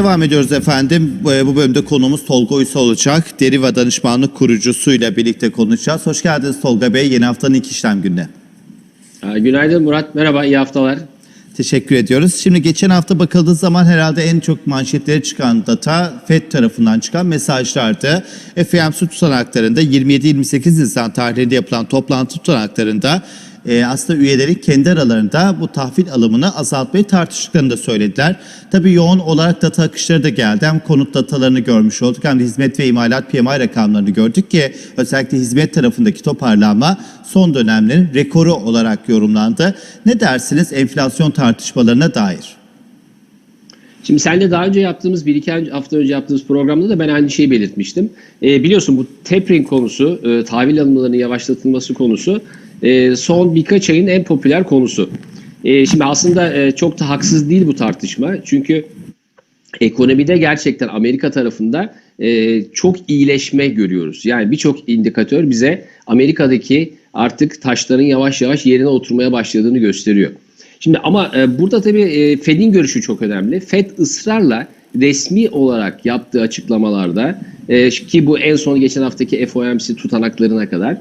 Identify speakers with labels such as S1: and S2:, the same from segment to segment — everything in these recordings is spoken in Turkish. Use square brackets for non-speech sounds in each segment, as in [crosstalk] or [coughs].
S1: Devam ediyoruz efendim. Bu bu bölümde konuğumuz Tolga Uysal olacak. Deriva Danışmanlık kurucusuyla birlikte konuşacağız. Hoş geldiniz Tolga Bey. Yeni haftanın ilk işlem gününe.
S2: Aa, Günaydın Murat, merhaba, iyi haftalar.
S1: Teşekkür ediyoruz. Şimdi geçen hafta bakıldığı zaman herhalde en çok manşetlere çıkan data FED tarafından çıkan mesajlardı. FOMC tutanaklarında 27-28 Nisan tarihinde yapılan toplantı tutanaklarında e, aslında üyelerin kendi aralarında bu tahvil alımını azaltmayı tartıştıklarını da söylediler. Tabii yoğun olarak data akışları da geldi. Hem konut datalarını görmüş olduk hem de hizmet ve imalat PMI rakamlarını gördük ki özellikle hizmet tarafındaki toparlanma son dönemlerin rekoru olarak yorumlandı. Ne dersiniz enflasyon tartışmalarına dair?
S2: Şimdi seninle daha önce yaptığımız, bir iki hafta önce yaptığımız programda da ben aynı şeyi belirtmiştim. Ee, biliyorsun bu tapering konusu, e, tahvil alımlarının yavaşlatılması konusu e, son birkaç ayın en popüler konusu. E, şimdi aslında e, çok da haksız değil bu tartışma. Çünkü ekonomide gerçekten Amerika tarafında çok iyileşme görüyoruz. Yani birçok indikatör bize Amerika'daki artık taşların yavaş yavaş yerine oturmaya başladığını gösteriyor. Şimdi ama burada tabii Fed'in görüşü çok önemli. Fed ısrarla resmi olarak yaptığı açıklamalarda ki bu en son geçen haftaki FOMC tutanaklarına kadar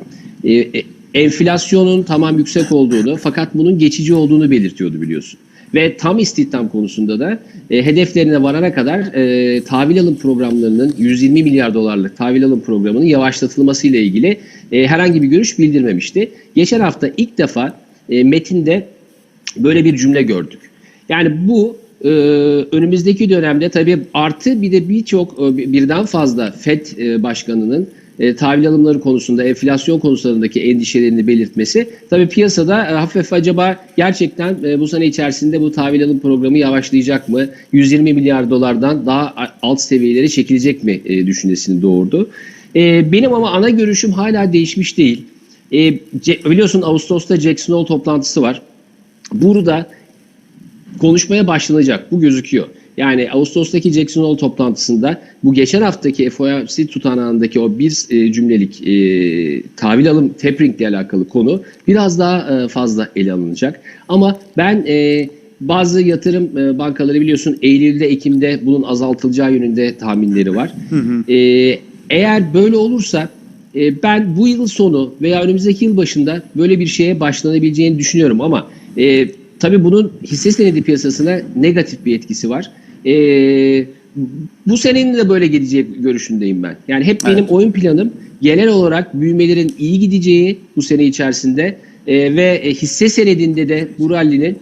S2: enflasyonun tamam yüksek olduğunu fakat bunun geçici olduğunu belirtiyordu biliyorsun. Ve tam istihdam konusunda da e, hedeflerine varana kadar e, tahvil alım programlarının 120 milyar dolarlık tahvil alım programının yavaşlatılması ile ilgili e, herhangi bir görüş bildirmemişti. Geçen hafta ilk defa e, metinde böyle bir cümle gördük. Yani bu e, önümüzdeki dönemde tabii artı bir de birçok e, birden fazla FED e, başkanının e, tahvil alımları konusunda, enflasyon konularındaki endişelerini belirtmesi tabii piyasada e, hafif acaba gerçekten e, bu sene içerisinde bu tahvil alım programı yavaşlayacak mı? 120 milyar dolardan daha alt seviyelere çekilecek mi e, düşüncesini doğurdu. E, benim ama ana görüşüm hala değişmiş değil. E, biliyorsun Ağustos'ta Jackson Hole toplantısı var. Burada konuşmaya başlanacak. Bu gözüküyor. Yani Ağustos'taki Jackson Hole toplantısında bu geçen haftaki FOMC tutanağındaki o bir e, cümlelik e, tahvil alım tapering ile alakalı konu biraz daha e, fazla ele alınacak. Ama ben e, bazı yatırım e, bankaları biliyorsun Eylül'de, Ekim'de bunun azaltılacağı yönünde tahminleri var. E, eğer böyle olursa e, ben bu yıl sonu veya önümüzdeki yıl başında böyle bir şeye başlanabileceğini düşünüyorum ama e, tabii bunun hisse senedi piyasasına negatif bir etkisi var. E, bu senenin de böyle gideceği görüşündeyim ben. Yani hep benim evet. oyun planım genel olarak büyümelerin iyi gideceği bu sene içerisinde e, ve hisse senedinde de bu rallinin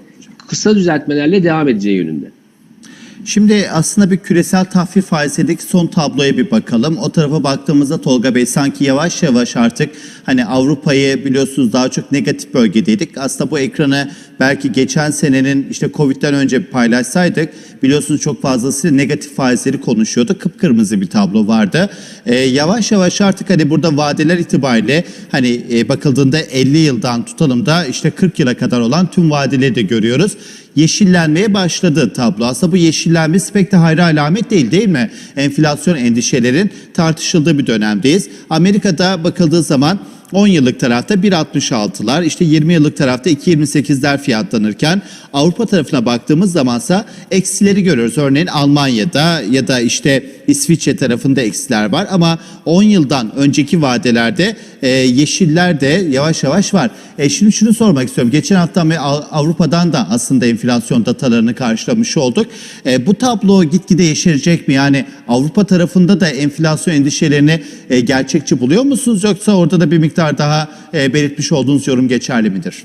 S2: kısa düzeltmelerle devam edeceği yönünde.
S1: Şimdi aslında bir küresel tahvil faizindeki son tabloya bir bakalım. O tarafa baktığımızda Tolga Bey sanki yavaş yavaş artık hani Avrupa'yı biliyorsunuz daha çok negatif bölgedeydik. Aslında bu ekranı belki geçen senenin işte Covid'den önce paylaşsaydık biliyorsunuz çok fazlasıyla negatif faizleri konuşuyordu. Kıpkırmızı bir tablo vardı. Ee, yavaş yavaş artık hani burada vadeler itibariyle hani e, bakıldığında 50 yıldan tutalım da işte 40 yıla kadar olan tüm vadeleri de görüyoruz yeşillenmeye başladı tablo. Aslında bu yeşillenmesi pek de hayra alamet değil değil mi? Enflasyon endişelerin tartışıldığı bir dönemdeyiz. Amerika'da bakıldığı zaman 10 yıllık tarafta 1.66'lar işte 20 yıllık tarafta 2.28'ler fiyatlanırken Avrupa tarafına baktığımız zamansa eksileri görüyoruz. Örneğin Almanya'da ya da işte İsviçre tarafında eksiler var ama 10 yıldan önceki vadelerde e, yeşiller de yavaş yavaş var. E, şimdi şunu sormak istiyorum. Geçen hafta Avrupa'dan da aslında enflasyon datalarını karşılamış olduk. E, bu tablo gitgide yeşerecek mi? Yani Avrupa tarafında da enflasyon endişelerini e, gerçekçi buluyor musunuz yoksa orada da bir miktar daha e, belirtmiş olduğunuz yorum geçerli midir?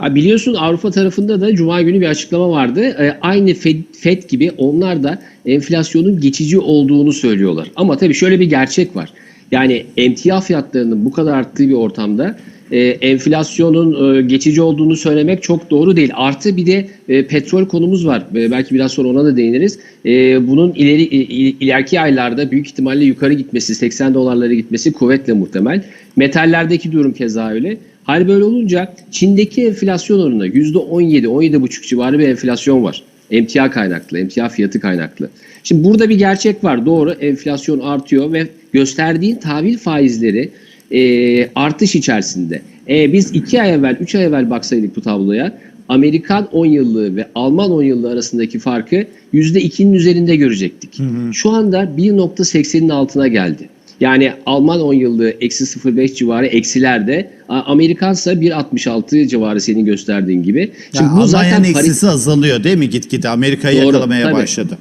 S2: Biliyorsun Avrupa tarafında da Cuma günü bir açıklama vardı. E, aynı Fed, Fed gibi onlar da enflasyonun geçici olduğunu söylüyorlar. Ama tabii şöyle bir gerçek var. Yani emtia fiyatlarının bu kadar arttığı bir ortamda e, enflasyonun e, geçici olduğunu söylemek çok doğru değil. Artı bir de e, petrol konumuz var. Belki biraz sonra ona da değiniriz. Bunun ileri ileriki aylarda büyük ihtimalle yukarı gitmesi, 80 dolarlara gitmesi kuvvetle muhtemel. Metallerdeki durum keza öyle. Hal böyle olunca Çin'deki enflasyon oranı %17, 17,5 civarı bir enflasyon var. Emtia kaynaklı, emtia fiyatı kaynaklı. Şimdi burada bir gerçek var. Doğru enflasyon artıyor ve gösterdiğin tahvil faizleri e, artış içerisinde. E, biz iki ay evvel, üç ay evvel baksaydık bu tabloya Amerikan 10 yıllığı ve Alman 10 yıllığı arasındaki farkı %2'nin üzerinde görecektik. Şu anda 1.80'in altına geldi. Yani Alman 10 yıllığı eksi 0.5 civarı eksilerde, Amerikansa 1.66 civarı senin gösterdiğin gibi.
S1: Yani
S2: bu zaten
S1: Almanya'nın
S2: pari-
S1: eksisi azalıyor değil mi gitgide? Amerika'yı yakalamaya
S2: tabii.
S1: başladı.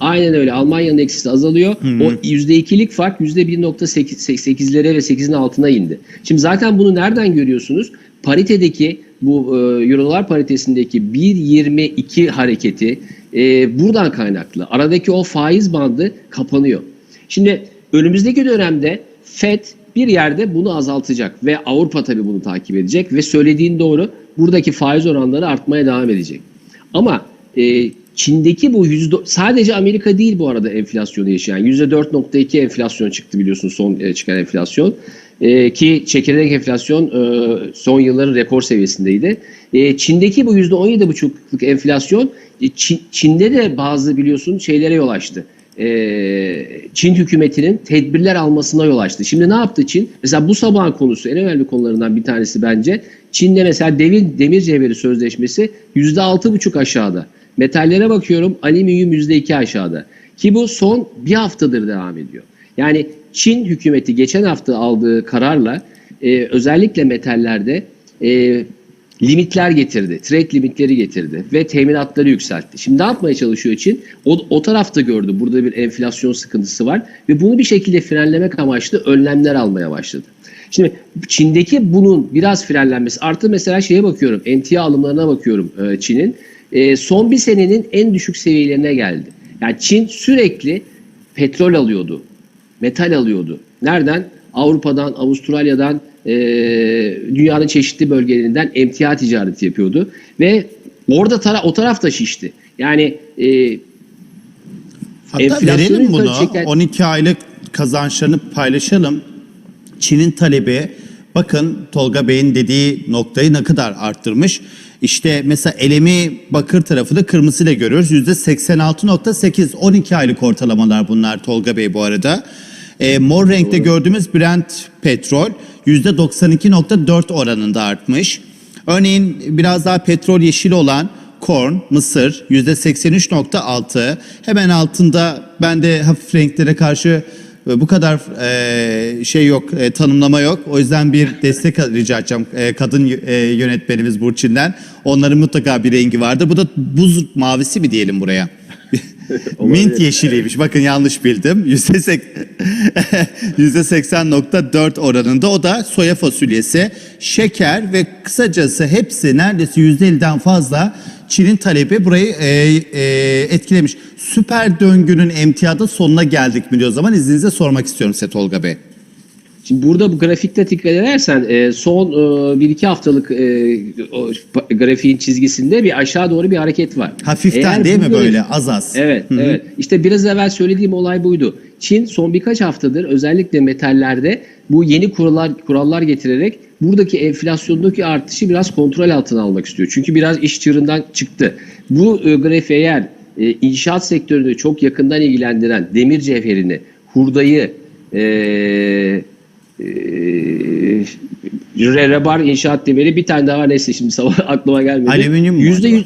S2: Aynen öyle. Almanya'nın eksisi azalıyor. O %2'lik fark %1.8'lere ve 8'in altına indi. Şimdi zaten bunu nereden görüyorsunuz? Paritedeki bu e, Eurolar paritesindeki 1.22 hareketi e, buradan kaynaklı. Aradaki o faiz bandı kapanıyor. Şimdi önümüzdeki dönemde FED bir yerde bunu azaltacak ve Avrupa tabii bunu takip edecek ve söylediğin doğru buradaki faiz oranları artmaya devam edecek. Ama e, Çin'deki bu yüzde sadece Amerika değil bu arada enflasyonu yaşayan yüzde 4.2 enflasyon çıktı biliyorsun son e, çıkan enflasyon E, ki çekirdek enflasyon e, son yılların rekor seviyesindeydi. E, Çin'deki bu yüzde 17.5'luk enflasyon e, Çin- Çin'de de bazı biliyorsun şeylere yol açtı. E, Çin hükümetinin tedbirler almasına yol açtı. Şimdi ne yaptı Çin? Mesela bu sabahın konusu en önemli konularından bir tanesi bence. Çin'de mesela demir, demir cevheri sözleşmesi %6,5 aşağıda. Metallere bakıyorum alüminyum %2 aşağıda. Ki bu son bir haftadır devam ediyor. Yani Çin hükümeti geçen hafta aldığı kararla e, özellikle metallerde e, limitler getirdi. Trade limitleri getirdi ve teminatları yükseltti. Şimdi ne yapmaya çalışıyor Çin? O, o tarafta gördü burada bir enflasyon sıkıntısı var ve bunu bir şekilde frenlemek amaçlı önlemler almaya başladı. Şimdi Çin'deki bunun biraz frenlenmesi artı mesela şeye bakıyorum emtia alımlarına bakıyorum e, Çin'in E, son bir senenin en düşük seviyelerine geldi. Yani Çin sürekli petrol alıyordu, metal alıyordu. Nereden? Avrupa'dan, Avustralya'dan, e, dünyanın çeşitli bölgelerinden emtia ticareti yapıyordu ve orada tara o taraf da şişti. Yani e,
S1: Hatta verelim bunu.
S2: çeken-
S1: 12 aylık kazançlarını paylaşalım. Çin'in talebi bakın Tolga Bey'in dediği noktayı ne kadar arttırmış. İşte mesela elemi bakır tarafı da kırmızıyla görüyoruz. %86.8 12 aylık ortalamalar bunlar Tolga Bey bu arada. E, mor renkte gördüğümüz Brent petrol %92.4 oranında artmış. Örneğin biraz daha petrol yeşili olan Korn, Mısır %83.6. Hemen altında bende hafif renklere karşı bu kadar e, şey yok, e, tanımlama yok. O yüzden bir destek rica edeceğim e, kadın e, yönetmenimiz Burçin'den. Onların mutlaka bir rengi vardır. Bu da buz mavisi mi diyelim buraya? [laughs] Mint yeşiliymiş. Bakın yanlış bildim. [laughs] Yüzde sek- [laughs] %80.4 oranında. O da soya fasulyesi, şeker ve kısacası hepsi neredeyse %50'den fazla Çin'in talebi burayı e, e, etkilemiş. Süper döngünün emtiyada sonuna geldik mi diyor zaman izninizle sormak istiyorum size Tolga Bey.
S2: Şimdi burada bu grafikte dikkat edersen e, son e, bir iki haftalık e, o grafiğin çizgisinde bir aşağı doğru bir hareket var.
S1: Hafiften
S2: Eğer
S1: değil mi böyle az az?
S2: Evet, evet. İşte biraz evvel söylediğim olay buydu. Çin son birkaç haftadır özellikle metallerde bu yeni kurallar kurallar getirerek buradaki enflasyondaki artışı biraz kontrol altına almak istiyor. Çünkü biraz iş çığırından çıktı. Bu e, grafiğe eğer e, inşaat sektörünü çok yakından ilgilendiren demir cevherini, hurdayı, e, e, rebar inşaat demiri bir tane daha neyse şimdi sabah [laughs] aklıma gelmedi.
S1: Alüminyum
S2: Yüzde yüz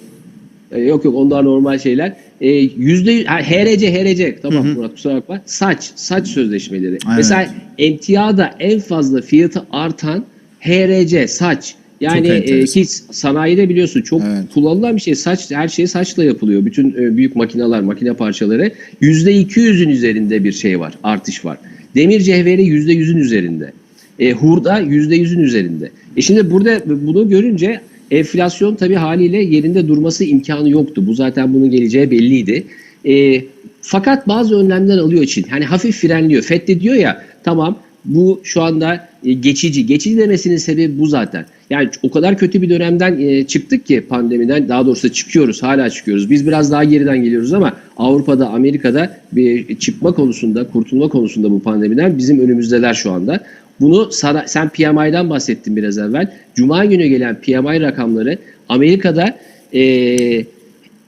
S2: e, Yok yok onlar normal şeyler. E, Yüzde yüz- HRC HRC tamam Murat kusura bakma. Saç saç sözleşmeleri. Mesela emtiada en fazla fiyatı artan HRC saç. Yani e, ki sanayide biliyorsun çok
S1: Evet.
S2: kullanılan bir şey. Saç her şey saçla yapılıyor. Bütün e, büyük makineler, makine parçaları yüzde 200'ün üzerinde bir şey var, artış var. Demir cevheri yüzde 100'ün üzerinde. E, hurda yüzde 100'ün üzerinde. E şimdi burada bunu görünce enflasyon tabii haliyle yerinde durması imkanı yoktu. Bu zaten bunun geleceği belliydi. E, fakat bazı önlemler alıyor Çin. Hani hafif frenliyor. FED de diyor ya tamam bu şu anda e, geçici. Geçici demesinin sebebi bu zaten. Yani o kadar kötü bir dönemden e, çıktık ki pandemiden daha doğrusu çıkıyoruz hala çıkıyoruz. Biz biraz daha geriden geliyoruz ama Avrupa'da Amerika'da bir çıkma konusunda kurtulma konusunda bu pandemiden bizim önümüzdeler şu anda. Bunu sana, sen PMI'den bahsettin biraz evvel. Cuma günü gelen PMI rakamları Amerika'da e,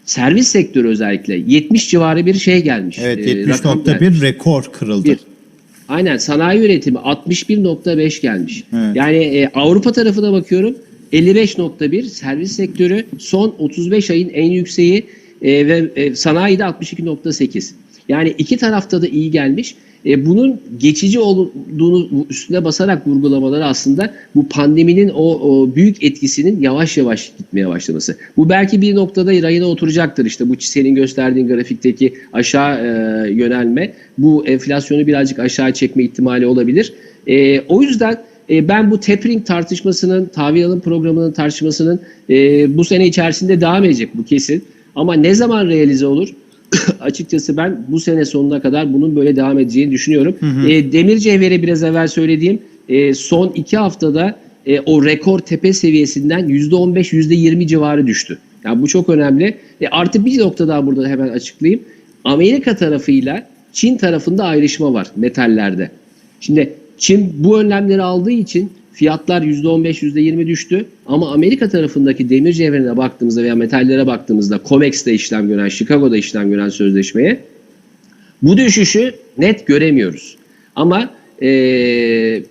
S2: servis sektörü özellikle 70 civarı bir şey gelmiş.
S1: Evet
S2: E, rakam.
S1: 70.1 rekor kırıldı.
S2: Bir. Aynen sanayi üretimi 61.5 gelmiş.
S1: Evet.
S2: Yani e, Avrupa tarafına bakıyorum 55.1 servis sektörü son 35 ayın en yükseği e, ve e, sanayide 62.8. Yani iki tarafta da iyi gelmiş. E, bunun geçici olduğunu üstüne basarak vurgulamaları aslında bu pandeminin o, o büyük etkisinin yavaş yavaş gitmeye başlaması. Bu belki bir noktada rayına oturacaktır. İşte bu senin gösterdiğin grafikteki aşağı e, yönelme bu enflasyonu birazcık aşağı çekme ihtimali olabilir. E, o yüzden e, ben bu tapering tartışmasının, tahvil alım programının tartışmasının e, bu sene içerisinde devam edecek bu kesin. Ama ne zaman realize olur? [coughs] Açıkçası ben bu sene sonuna kadar bunun böyle devam edeceğini düşünüyorum. E, demir cevheri biraz evvel söylediğim e, son iki haftada e, o rekor tepe seviyesinden %15, %20 civarı düştü. Yani bu çok önemli. E, artı bir nokta daha burada hemen açıklayayım. Amerika tarafıyla Çin tarafında ayrışma var metallerde. Şimdi Çin bu önlemleri aldığı için fiyatlar %15, %20 düştü. Ama Amerika tarafındaki demir cevherine baktığımızda veya metallere baktığımızda COMEX'te işlem gören, Chicago'da işlem gören sözleşmeye bu düşüşü net göremiyoruz. Ama e,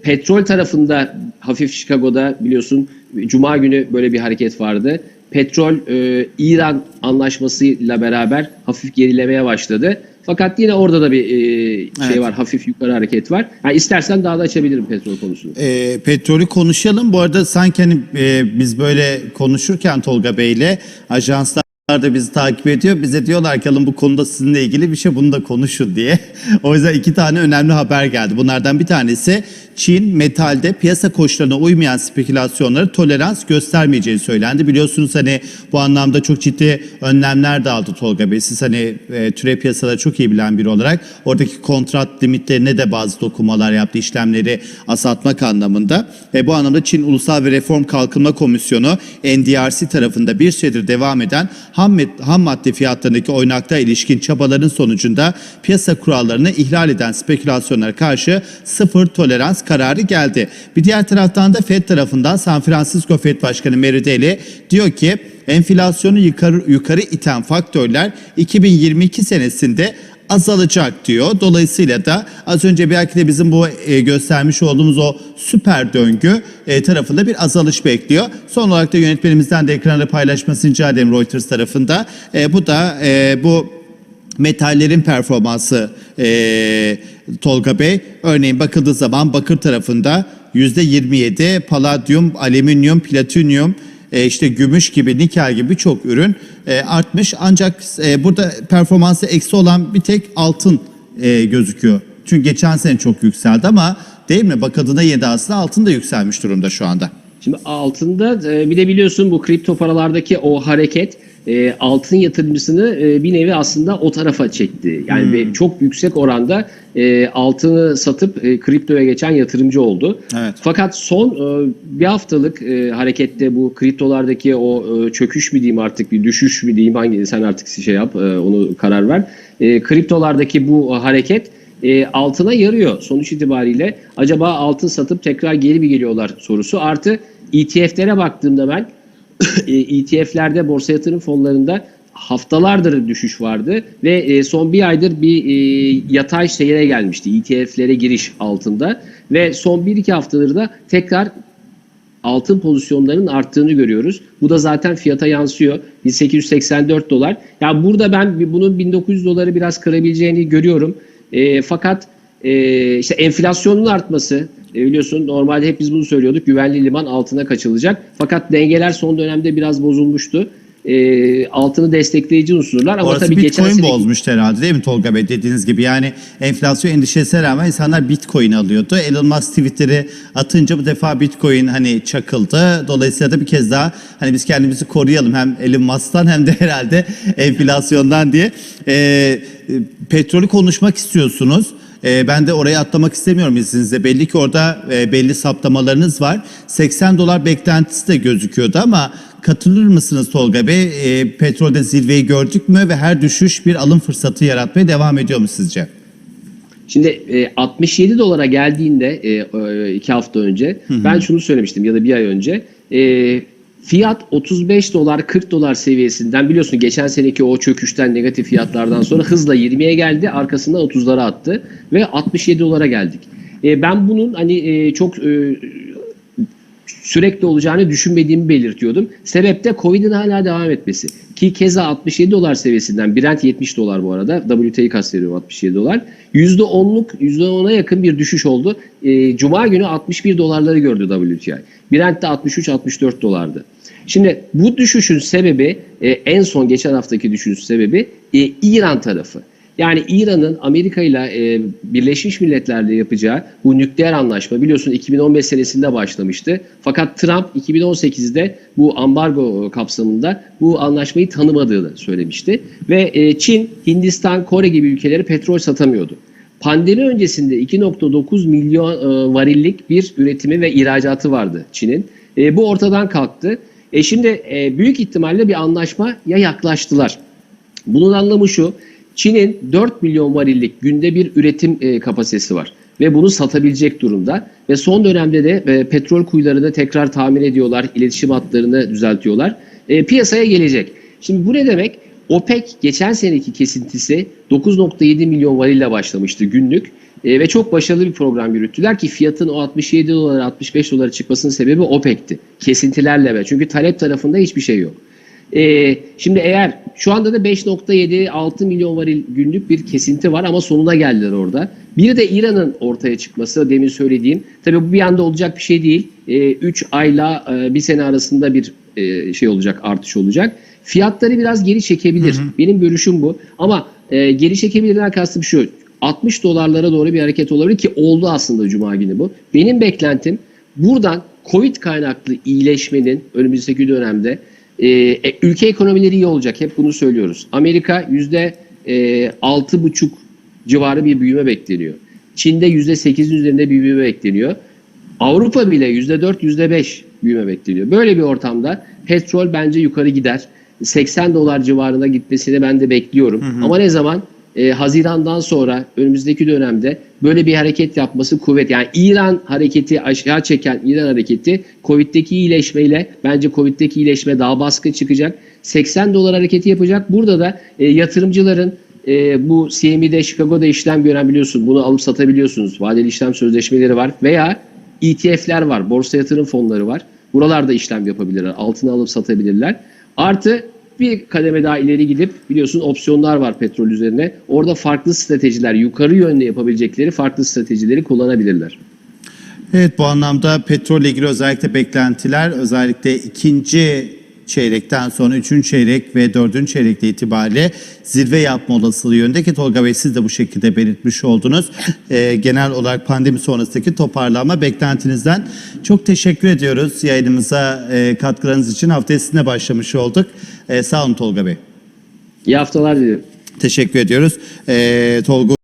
S2: petrol tarafında hafif Chicago'da biliyorsun Cuma günü böyle bir hareket vardı. Petrol e, İran anlaşmasıyla beraber hafif gerilemeye başladı. Fakat yine orada da bir e, şey
S1: Evet.
S2: var, hafif yukarı hareket var. Yani istersen daha da açabilirim petrol konusunu.
S1: E, petrolü konuşalım. Bu arada sanki hani e, biz böyle konuşurken Tolga Bey'le ajanslar da bizi takip ediyor. Bize diyorlar ki alın bu konuda sizinle ilgili bir şey bunu da konuşun diye. [laughs] o yüzden iki tane önemli haber geldi. Bunlardan bir tanesi Çin metalde piyasa koşullarına uymayan spekülasyonları tolerans göstermeyeceği söylendi. Biliyorsunuz hani bu anlamda çok ciddi önlemler de aldı Tolga Bey. Siz hani e, türev piyasaları çok iyi bilen biri olarak oradaki kontrat limitlerine de bazı dokumalar yaptı işlemleri asatmak anlamında. Ve bu anlamda Çin Ulusal ve Reform Kalkınma Komisyonu NDRC tarafında bir süredir devam eden ham, ham madde fiyatlarındaki oynaklığa ilişkin çabaların sonucunda piyasa kurallarını ihlal eden spekülasyonlara karşı sıfır tolerans kararı geldi. Bir diğer taraftan da FED tarafından San Francisco FED Başkanı Mary Daly diyor ki enflasyonu yukarı, yukarı iten faktörler 2022 senesinde azalacak diyor. Dolayısıyla da az önce belki de bizim bu e, göstermiş olduğumuz o süper döngü e, tarafında bir azalış bekliyor. Son olarak da yönetmenimizden de ekranda paylaşmasını rica ederim Reuters tarafında. E, bu da e, bu metallerin performansı e, Tolga Bey. Örneğin bakıldığı zaman bakır tarafında %27 paladyum, alüminyum, platinyum, e, işte gümüş gibi, nikel gibi birçok ürün e, artmış. Ancak e, burada performansı eksi olan bir tek altın e, gözüküyor. Çünkü geçen sene çok yükseldi ama değil mi? Bakıldığında yedi aslında altın da yükselmiş durumda şu anda.
S2: Şimdi altında bir de biliyorsun bu kripto paralardaki o hareket e, altın yatırımcısını e, bir nevi aslında o tarafa çekti. Yani ve çok yüksek oranda e, altını satıp e, kriptoya geçen yatırımcı oldu.
S1: Evet.
S2: Fakat son e, bir haftalık e, harekette bu kriptolardaki o e, çöküş mü diyeyim artık bir düşüş mü diyeyim hangi sen artık şey yap e, onu karar ver. E, kriptolardaki bu hareket e, altına yarıyor sonuç itibariyle. Acaba altın satıp tekrar geri mi geliyorlar sorusu. Artı ETF'lere baktığımda ben ETF'lerde borsa yatırım fonlarında haftalardır düşüş vardı ve e, son bir aydır bir e, yatay seyre gelmişti ETF'lere giriş altında ve son 1-2 haftadır da tekrar altın pozisyonlarının arttığını görüyoruz. Bu da zaten fiyata yansıyor. 1884 dolar. Ya burada ben bunun 1900 doları biraz kırabileceğini görüyorum. E, fakat e, işte enflasyonun artması e, biliyorsun normalde hep biz bunu söylüyorduk. Güvenli liman altına kaçılacak. Fakat dengeler son dönemde biraz bozulmuştu. E, altını destekleyici unsurlar ama
S1: Orası
S2: tabii geçen
S1: Bitcoin
S2: seneki
S1: bozmuştu herhalde değil mi Tolga Bey dediğiniz gibi yani enflasyon endişesine rağmen insanlar Bitcoin alıyordu. Elon Musk tweetleri atınca bu defa Bitcoin hani çakıldı. Dolayısıyla da bir kez daha hani biz kendimizi koruyalım hem Elon Musk'tan hem de [laughs] herhalde enflasyondan diye. Ee, e, petrolü konuşmak istiyorsunuz. Ee, ben de oraya atlamak istemiyorum izninizle. Belli ki orada e, belli saptamalarınız var. 80 dolar beklentisi de gözüküyordu ama katılır mısınız Tolga Bey? E, petrolde zirveyi gördük mü ve her düşüş bir alım fırsatı yaratmaya devam ediyor mu sizce?
S2: Şimdi e, 67 dolara geldiğinde e, e, iki hafta önce ben şunu söylemiştim ya da bir ay önce e, fiyat 35 dolar 40 dolar seviyesinden biliyorsun geçen seneki o çöküşten negatif fiyatlardan sonra hızla 20'ye geldi arkasından 30'lara attı ve 67 dolara geldik. E, ben bunun hani e, çok e, sürekli olacağını düşünmediğimi belirtiyordum. Sebep de Covid'in hala devam etmesi. Ki keza 67 dolar seviyesinden Brent 70 dolar bu arada. WTI'yi kastediyorum 67 dolar. %10'luk %10'a yakın bir düşüş oldu. Ee, Cuma günü 61 dolarları gördü WTI. Brent de 63-64 dolardı. Şimdi bu düşüşün sebebi e, en son geçen haftaki düşüşün sebebi e, İran tarafı. Yani İran'ın Amerika ile e, Birleşmiş Milletler'le yapacağı bu nükleer anlaşma biliyorsun 2015 senesinde başlamıştı. Fakat Trump 2018'de bu ambargo kapsamında bu anlaşmayı tanımadığını söylemişti. Ve e, Çin, Hindistan, Kore gibi ülkeleri petrol satamıyordu. Pandemi öncesinde 2.9 milyon e, varillik bir üretimi ve ihracatı vardı Çin'in. E, bu ortadan kalktı. E şimdi e, büyük ihtimalle bir anlaşmaya yaklaştılar. Bunun anlamı şu. Çin'in 4 milyon varillik günde bir üretim e, kapasitesi var ve bunu satabilecek durumda ve son dönemde de e, petrol kuyularını tekrar tamir ediyorlar, iletişim hatlarını düzeltiyorlar. E, piyasaya gelecek. Şimdi bu ne demek? OPEC geçen seneki kesintisi 9.7 milyon varille başlamıştı günlük. E, ve çok başarılı bir program yürüttüler ki fiyatın o 67 dolara 65 dolara çıkmasının sebebi OPEC'ti. Kesintilerle ve çünkü talep tarafında hiçbir şey yok. Ee, şimdi eğer şu anda da 5.7-6 milyon varil günlük bir kesinti var ama sonuna geldiler orada. Bir de İran'ın ortaya çıkması demin söylediğim. Tabii bu bir anda olacak bir şey değil. 3 ayla e, bir sene arasında bir e, şey olacak artış olacak. Fiyatları biraz geri çekebilir. Benim görüşüm bu. Ama e, geri çekebilirden kastım şu. 60 dolarlara doğru bir hareket olabilir ki oldu aslında Cuma günü bu. Benim beklentim buradan Covid kaynaklı iyileşmenin önümüzdeki dönemde e, e, ülke ekonomileri iyi olacak. Hep bunu söylüyoruz. Amerika yüzde e, altı buçuk civarı bir büyüme bekleniyor. Çin'de yüzde sekizin üzerinde bir büyüme bekleniyor. Avrupa bile yüzde dört, yüzde beş büyüme bekleniyor. Böyle bir ortamda petrol bence yukarı gider. 80 dolar civarına gitmesini ben de bekliyorum. Ama ne zaman? E, Haziran'dan sonra önümüzdeki dönemde böyle bir hareket yapması kuvvet. Yani İran hareketi aşağı çeken İran hareketi Covid'deki iyileşmeyle bence Covid'deki iyileşme daha baskın çıkacak. 80 dolar hareketi yapacak. Burada da e, yatırımcıların e, bu CME'de Chicago'da işlem gören biliyorsun bunu alıp satabiliyorsunuz. Vadeli işlem sözleşmeleri var veya ETF'ler var. Borsa yatırım fonları var. Buralarda işlem yapabilirler. Altını alıp satabilirler. Artı bir kademe daha ileri gidip biliyorsun opsiyonlar var petrol üzerine. Orada farklı stratejiler, yukarı yönde yapabilecekleri farklı stratejileri kullanabilirler.
S1: Evet bu anlamda petrolle ilgili özellikle beklentiler özellikle ikinci çeyrekten sonra üçüncü çeyrek ve dördüncü çeyrekte itibariyle zirve yapma olasılığı yönde ki Tolga Bey siz de bu şekilde belirtmiş oldunuz. Ee, genel olarak pandemi sonrasındaki toparlanma beklentinizden çok teşekkür ediyoruz yayınımıza e, katkılarınız için haftaya sizinle başlamış olduk. Ee, sağ olun Tolga Bey.
S2: İyi haftalar diliyorum.
S1: Teşekkür ediyoruz. Ee, Tolga